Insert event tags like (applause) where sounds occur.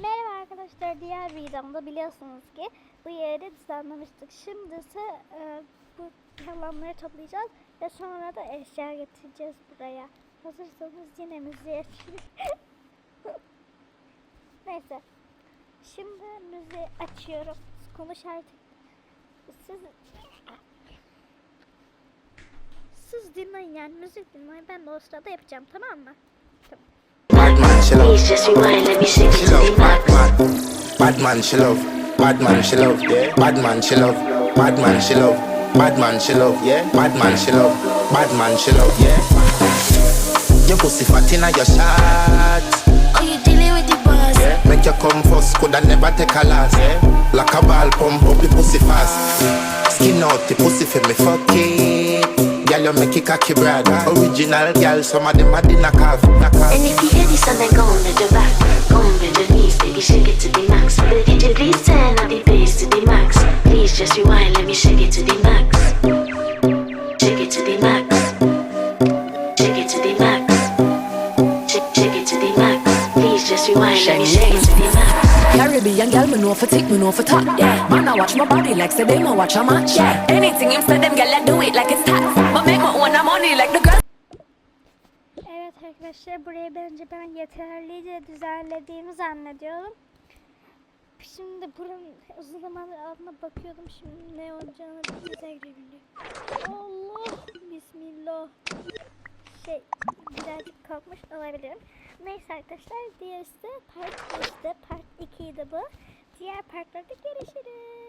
Merhaba arkadaşlar diğer videomda biliyorsunuz ki bu yeri düzenlemiştik. Şimdi ise e, bu kalanları toplayacağız ve sonra da eşya getireceğiz buraya. Hazırsanız yine açayım. (laughs) Neyse. Şimdi müziği açıyorum. Konuş artık. Siz siz dinleyin yani müzik dinleyin. Ben de o sırada yapacağım tamam mı? She love. Please just rewind, let me it She love bad man. Bad man, she love. Bad man, she love. Bad man, she love. Bad man, she love. Bad man, she love. Yeah. Bad man, she love. Bad man, she love. Yeah. Your pussy fat inna your shot. Oh, you dealing with the boss? Yeah. Make you come first, coulda never take a loss. Yeah. Like a ball pump up the pussy fast. Skin out the pussy for me fuck it. Girl, you make it cocky brad. Original girl, some of them a the knock off. And if you hear this, then go on your back. Just rewind, let me. Caribbean girl, me know for tick, me know for top. Yeah, man, I watch my body like say them, I watch a match. Yeah, anything him say them, girl, I do it like it's tax. But make my own money like the girl. Evet arkadaşlar burayı bence ben yeterlice düzenlediğimi zannediyorum. Şimdi buranın uzun zamandır altına bakıyordum şimdi ne olacağını bize biliyor. Allah kalkmış olabilirim. Neyse arkadaşlar diğerisi part 1'de part 2'ydi bu. Diğer partlarda görüşürüz.